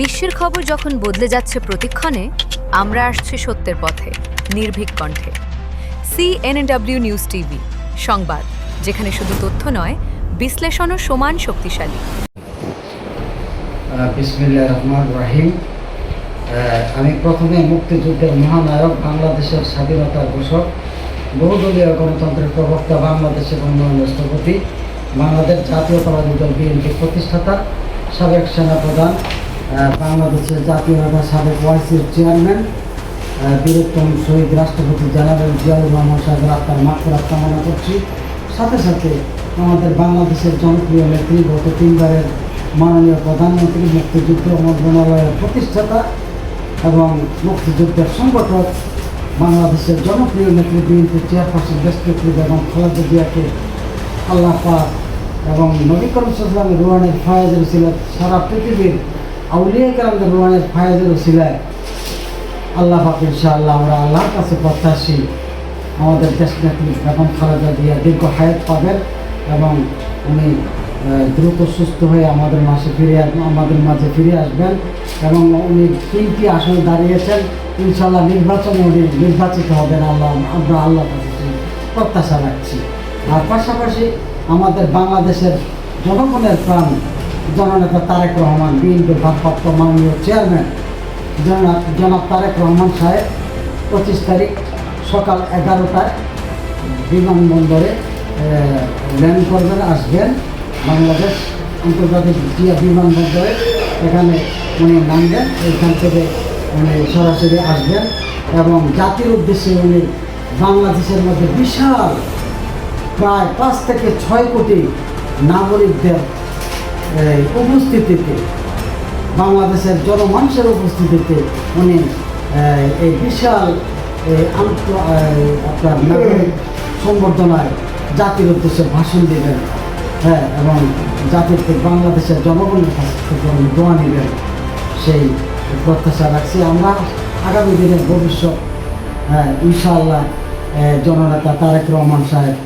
বিশ্বের খবর যখন বদলে যাচ্ছে প্রতিক্ষণে, আমরা আসছি সত্যের পথে, নির্ভীক কণ্ঠে। সিএনএডব্লিউ নিউজ টিভি সংবাদ, যেখানে শুধু তথ্য নয় বিশ্লেষণও সমান শক্তিশালী। আমি প্রথমে মুক্তিযুদ্ধের মহানায়ক, বাংলাদেশের স্বাধীনতার ঘোষক, বহুদলীয় গণতন্ত্রের প্রবক্তা, বাংলাদেশের উন্নয়ন রাষ্ট্রপতি, বাংলাদেশ জাতীয়তাবাদী দল বিএনপি প্রতিষ্ঠাতা, সাবেক সেনাপ্রধান বাংলাদেশের জাতীয়তা সাবেক ওয়াইসির চেয়ারম্যান বীরোত্তম শহীদ রাষ্ট্রপতি জেনারেল জিয়াউর রহমান সাহেবের আত্মার মাত্রার কামনা করছি। সাথে সাথে আমাদের বাংলাদেশের জনপ্রিয় নেত্রী গত তিনবারের মাননীয় প্রধানমন্ত্রী, মুক্তিযুদ্ধ মন্ত্রণালয়ের প্রতিষ্ঠাতা এবং মুক্তিযুদ্ধের সংগঠক, বাংলাদেশের জনপ্রিয় নেত্রী, বিএনপি চেয়ারপারসন দেশনেত্রী এবং খালেদা জিয়াকে আল্লাহ পাক এবং নবী করিম সাল্লামের রোহানের ফায়াজের ছিলেন সারা পৃথিবীর আউলিয়া কালামদের রোহানের ফায়াজের ছিলেন আল্লাহ পাক ইনশাআল্লাহ আমরা আল্লাহর কাছে প্রত্যাশী। আমাদের দেশ নেত্রী বেগম খালেদা জিয়া দীর্ঘ হায়াত পাবেন এবং উনি দ্রুত সুস্থ হয়ে আমাদের মাসে ফিরে আসবেন আমাদের মাঝে ফিরে আসবেন এবং উনি তিনটি আসনে দাঁড়িয়েছেন। ইনশাআল্লাহ নির্বাচনে উনি নির্বাচিত হবেন আল্লাহ, আমরা আল্লাহ প্রত্যাশা রাখছি। আর পাশাপাশি আমাদের বাংলাদেশের জনগণের প্রাণ জননেতা তারেক রহমান, বিএনপির ভারপ্রাপ্ত মাননীয় চেয়ারম্যান জনাব জনাব তারেক রহমান সাহেব পঁচিশ তারিখ সকাল এগারোটায় বিমানবন্দরে ল্যান্ড করবেন, আসবেন বাংলাদেশ আন্তর্জাতিক জিয়া বিমানবন্দরে। এখানে উনি নামবেন, এখান থেকে উনি সরাসরি আসবেন এবং জাতির উদ্দেশ্যে উনি বাংলাদেশের মধ্যে বিশাল, প্রায় পাঁচ থেকে ছয় কোটি নাগরিকদের উপস্থিতিতে, বাংলাদেশের জনমানুষের উপস্থিতিতে উনি, এই বিশাল আপনার নাগরিক সম্বর্ধনায় জাতির উদ্দেশ্যে ভাষণ দেবেন। হ্যাঁ এবং জাতিকে বাংলাদেশের জনগণের কাছ থেকে উনি দোয়া নেবেন। সেই প্রত্যাশা রাখছি আমরা। আগামী দিনের ভবিষ্যৎ হ্যাঁ ইনশাআল্লাহ জননেতা তারেক রহমান সাহেব,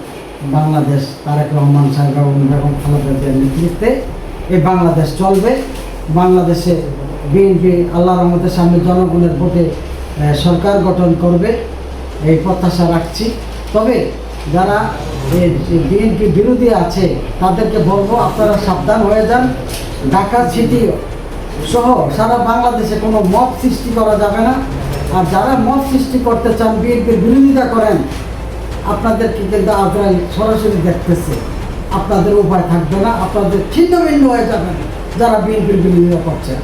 বাংলাদেশ তারেক রহমান সাহেব এবং বেগম খালেদা নেতৃত্বে এই বাংলাদেশ চলবে। বাংলাদেশে বিএনপি আল্লাহ রহমতের সামনে জনগণের ভোটে সরকার গঠন করবে। এই প্রত্যাশা রাখছি। তবে যারা বিএনপি বিরোধী আছে, তাদেরকে বলব, আপনারা সাবধান হয়ে যান। ঢাকা সিটি সহ সারা বাংলাদেশে কোনো মত সৃষ্টি করা যাবে না। আর যারা মত সৃষ্টি করতে চান বিএনপির বিরোধিতা করেন, আপনাদেরকে কিন্তু আজরাইল সরাসরি দেখতেছে। আপনাদের উপায় থাকবে না, আপনাদের ছিন্ন ভিন্ন হয়ে যাবেন যারা বিএনপির বিরোধিতা করছেন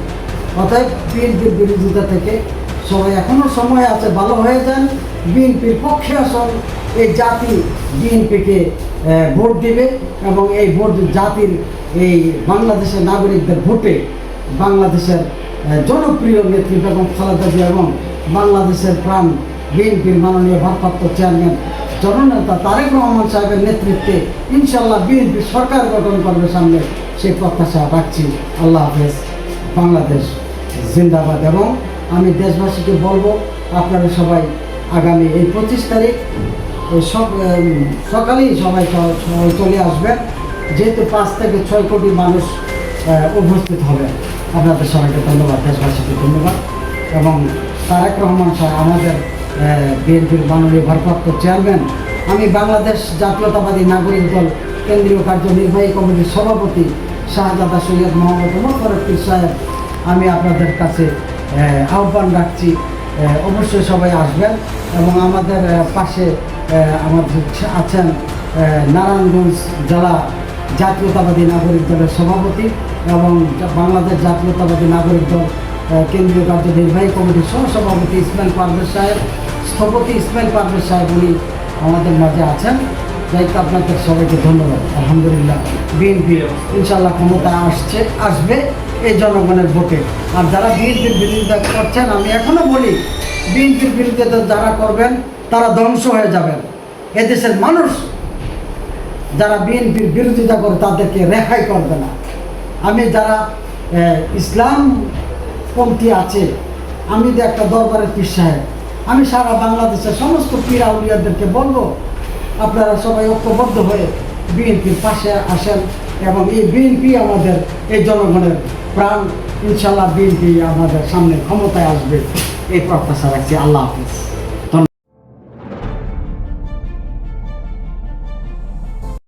অতএব বিএনপির বিরোধিতা থেকে সবাই এখনও সময় আছে, ভালো হয়ে যান। বিএনপির পক্ষে আসন, এই জাতি বিএনপিকে ভোট দিবে এবং এই ভোট জাতির এই বাংলাদেশের নাগরিকদের ভোটে বাংলাদেশের জনপ্রিয় নেত্রী বেগম খালেদা জিয়া এবং বাংলাদেশের প্রাণ বিএনপির মাননীয় ভারপ্রাপ্ত চেয়ারম্যান জননেতা তারেক রহমান সাহেবের নেতৃত্বে ইনশাল্লাহ বিএনপি সরকার গঠন করবে সামনে সেই প্রত্যাশা রাখছি। আল্লাহ হাফেজ। বাংলাদেশ জিন্দাবাদ। এবং আমি দেশবাসীকে বলব, আপনারা সবাই আগামী এই পঁচিশ তারিখ সব সকালেই সবাই চলে আসবেন। যেহেতু পাঁচ থেকে ছয় কোটি মানুষ উপস্থিত হবে। আপনাদের সবাইকে ধন্যবাদ, দেশবাসীকে ধন্যবাদ। এবং তারেক রহমান সাহেব আমাদের বিএনপির মাননীয় ভারপ্রাপ্ত চেয়ারম্যান, আমি বাংলাদেশ জাতীয়তাবাদী নাগরিক দল কেন্দ্রীয় কার্যনির্বাহী কমিটির সভাপতি শাহজাদা সৈয়দ মোহাম্মদ উমর ফরক্কির সাহেব, আমি আপনাদের কাছে আহ্বান রাখছি। অবশ্যই সবাই আসবেন এবং আমাদের পাশে আমাদের আছেন নারায়ণগঞ্জ জেলা জাতীয়তাবাদী নাগরিক দলের সভাপতি এবং বাংলাদেশ জাতীয়তাবাদী নাগরিক দল কেন্দ্রীয় কার্যনির্বাহী কমিটির সহসভাপতি ইসমাইল পারভেজ সাহেব স্থপতি ইসমাইল পারভেজ সাহেব উনি আমাদের মাঝে আছেন। হোক, আপনাদের সবাইকে ধন্যবাদ। আলহামদুলিল্লাহ বিএনপি ইনশাল্লাহ ক্ষমতা আসছে আসবে এই জনগণের ভোটে। আর যারা বিএনপির বিরোধিতা করছেন আমি এখনও বলি বিএনপির বিরোধিতা যারা করবেন তারা ধ্বংস হয়ে যাবেন। এদেশের মানুষ যারা বিএনপির বিরোধিতা করে তাদেরকে রেহাই করবে না। আমি যারা ইসলাম পন্থী আছে। আমি যে একটা দরবারের পীর সাহেব, আমি সারা বাংলাদেশের সমস্ত পীরা উলিয়াদেরকে বলব, আপনারা সবাই ঐক্যবদ্ধ হয়ে বিএনপির পাশে আসেন এবং এই বিএনপি আমাদের, এই জনগণের প্রাণ, ইনশাল্লাহ বিএনপি আমাদের সামনে ক্ষমতায় আসবে। এই প্রত্যাশা রাখছি। আল্লাহ হাফিজ।